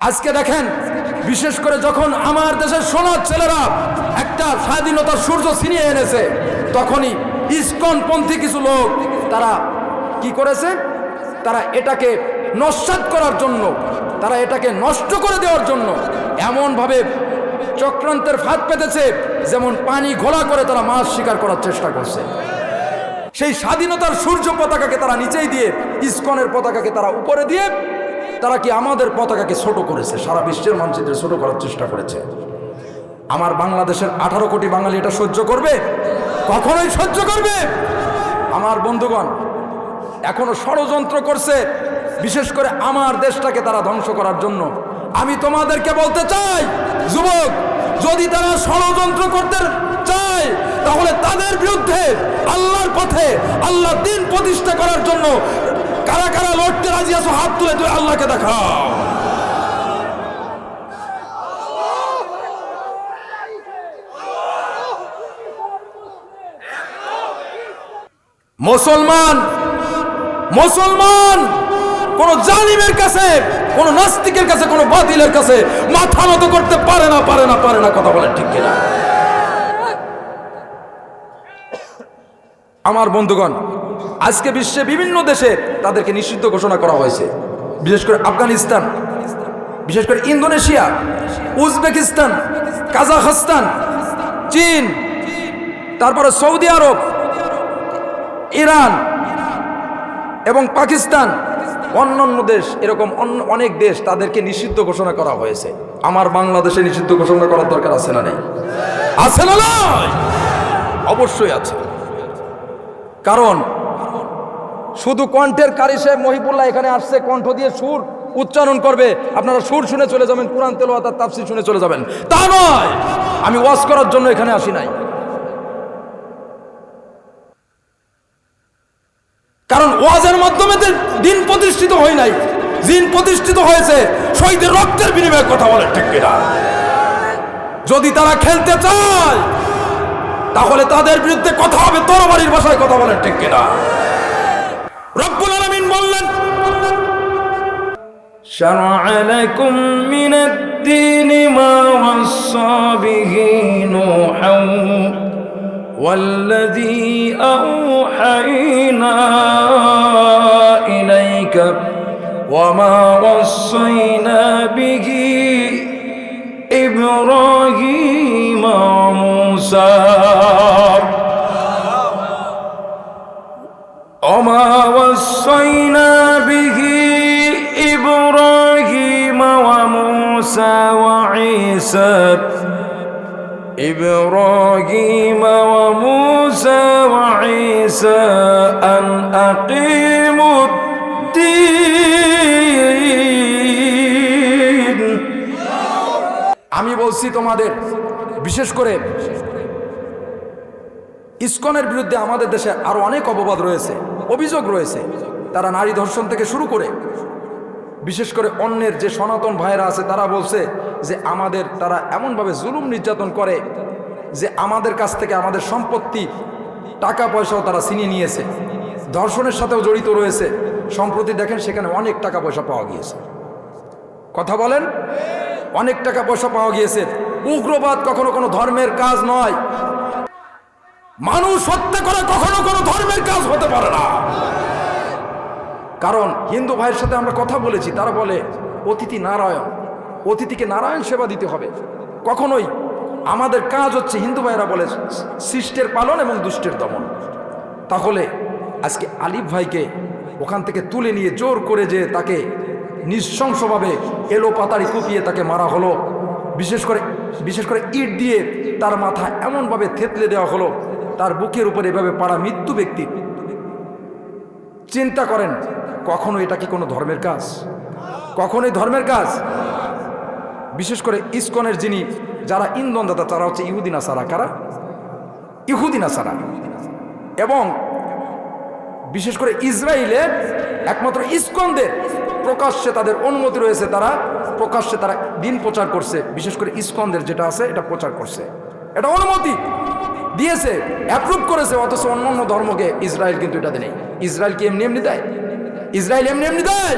আজকে দেখেন, বিশেষ করে যখন আমার দেশের সোনার ছেলেরা একটা স্বাধীনতার সূর্য ছিনিয়ে এনেছে, তখনই ইস্কন পন্থী কিছু লোক তারা কি করেছে? তারা এটাকে নস্বাত করার জন্য, তারা এটাকে নষ্ট করে দেওয়ার জন্য এমনভাবে চক্রান্তের ফাঁদ পেতেছে, যেমন পানি ঘোলা করে তারা মাছ শিকার করার চেষ্টা করছে। সেই স্বাধীনতার সূর্য পতাকাকে তারা নিচেই দিয়ে, ইস্কনের পতাকাকে তারা উপরে দিয়ে তারা কি আমাদের পতাকাকে ছোট করেছে? সারা বিশ্বের মানচিত্রে ছোট করার চেষ্টা করেছে। আমার বাংলাদেশের আঠারো কোটি বাঙালি এটা সহ্য করবে? কখনোই সহ্য করবে? আমার বন্ধুগণ, এখনও ষড়যন্ত্র করছে, বিশেষ করে আমার দেশটাকে তারা ধ্বংস করার জন্য। আমি তোমাদেরকে বলতে চাই, যুবক, যদি তারা ষড়যন্ত্র করতে চায়, তাহলে তাদের বিরুদ্ধে আল্লাহর পথে আল্লাহ দিন প্রতিষ্ঠা করার জন্য কারা রাজি আছো, হাত তুলে তুই আল্লাহকে দেখাও। মুসলমান মুসলমান, কোন জালিমের কাছে, কোন নাস্তিকের কাছে, কোন বাতিলের কাছে মাথা নত করতে পারে না পারে না পারে না, কথা বলেন ঠিক কিনা? আমার বন্ধুগণ আজকে বিশ্বে বিভিন্ন দেশে তাদেরকে নিষিদ্ধ ঘোষণা করা হয়েছে। বিশেষ করে আফগানিস্তান, বিশেষ করে ইন্দোনেশিয়া, উজবেকিস্তান, কাজাখস্তান, চীন, তারপরে সৌদি আরব, ইরান এবং পাকিস্তান, অন্যান্য দেশ, এরকম অন্য অনেক দেশ তাদেরকে নিষিদ্ধ ঘোষণা করা হয়েছে। আমার বাংলাদেশে নিষিদ্ধ ঘোষণা করার দরকার আছে না নেই? আছে না অবশ্যই আছে। কারণ শুধু কণ্ঠের কারি সাহেব মহিবুল্লাহ এখানে আসছে, কণ্ঠ দিয়ে সুর উচ্চারণ করবে। আপনারা সুর শুনে চলে যাবেন, কোরআন তেলোয়াত আর তাফসির শুনে চলে যাবেন। তা নয়, আমি ওয়াজ করার জন্য এখানে আসি নাই। কারণ ওয়াজের মাধ্যমে দিন প্রতিষ্ঠিত হয় নাই দিন প্রতিষ্ঠিত হয়েছে, শহীদের রক্তের বিনিময়ে কথা বলে ঠিক কিনা? যদি তারা খেলতে চায়, তাহলে তাদের বিরুদ্ধে কথা হবে, তরবারির ভাষায় কথা বলে ঠিক কিনা? রব্বুল আলামিন বললেন شرع لكم من الدين ما وصى به نوحا والذي أوحينا إليك وما وصينا به إبراهيم إبراهيم وموسى وعيسى أن أقيموا الدين আমি বলছি তোমাদের বিশেষ করে ইসকনের বিরুদ্ধে আমাদের দেশে আরো অনেক অপবাদ রয়েছে অভিযোগ রয়েছে তারা নারী ধর্ষণ থেকে শুরু করে বিশেষ করে অন্যের যে সনাতন ভাইরা আছে তারা বলছে যে আমাদের তারা এমনভাবে জুলুম নির্যাতন করে যে আমাদের কাছ থেকে আমাদের সম্পত্তি, টাকা পয়সাও তারা ছিনিয়ে নিয়েছে। ধর্ষণের সাথেও জড়িত রয়েছে। সম্প্রতি দেখেন সেখানে অনেক টাকা পয়সা পাওয়া গিয়েছে। কথা বলেন? অনেক টাকা পয়সা পাওয়া গিয়েছে। উগ্রবাদ কখনো কোনো ধর্মের কাজ নয়। মানুষ হত্যা করা কখনো কোনো ধর্মের কাজ হতে পারে না। কারণ হিন্দু ভাইয়ের সাথে আমরা কথা বলেছি, তারা বলে, অতিথি নারায়ণ অতিথিকে নারায়ণ সেবা দিতে হবে। কখনোই আমাদের কাজ হচ্ছে হিন্দু ভাইয়েরা বলে শিষ্টের পালন এবং দুষ্টের দমন। তাহলে আজকে আলিফ ভাইকে ওখান থেকে তুলে নিয়ে জোর করে যে তাকে নৃশংসভাবে এলো পাতারি কুপিয়ে তাকে মারা হলো, বিশেষ করে বিশেষ করে ইট দিয়ে তার মাথা এমনভাবে থেতলে দেওয়া হলো, তার বুকের উপর এভাবে পাড়া মৃত্যু ব্যক্তি। চিন্তা করেন, কখনো এটা কি কোনো ধর্মের কাজ? কখনোই ধর্মের কাজ? বিশেষ করে ইসকনের যিনি, যারা ইন্ধনদাতা তারা হচ্ছে ইহুদিনা সারা কারা? ইহুদিনা সারা এবং বিশেষ করে ইসরায়েলে একমাত্র ইসকনদের প্রকাশ্যে তাদের অনুমতি রয়েছে, তারা প্রকাশ্যে তারা দিন প্রচার করছে। বিশেষ করে ইসকনদের যেটা আছে, এটা প্রচার করছে। এটা অনুমতি দিয়েছে অ্যাপ্রুভ করেছে, অথচ অন্য অন্য ধর্মকে ইসরায়েল কিন্তু এটাতে নেই ইসরায়েল কি এমনি এমনি দেয়? ইসরায়েল এমনি এমনি দেয়!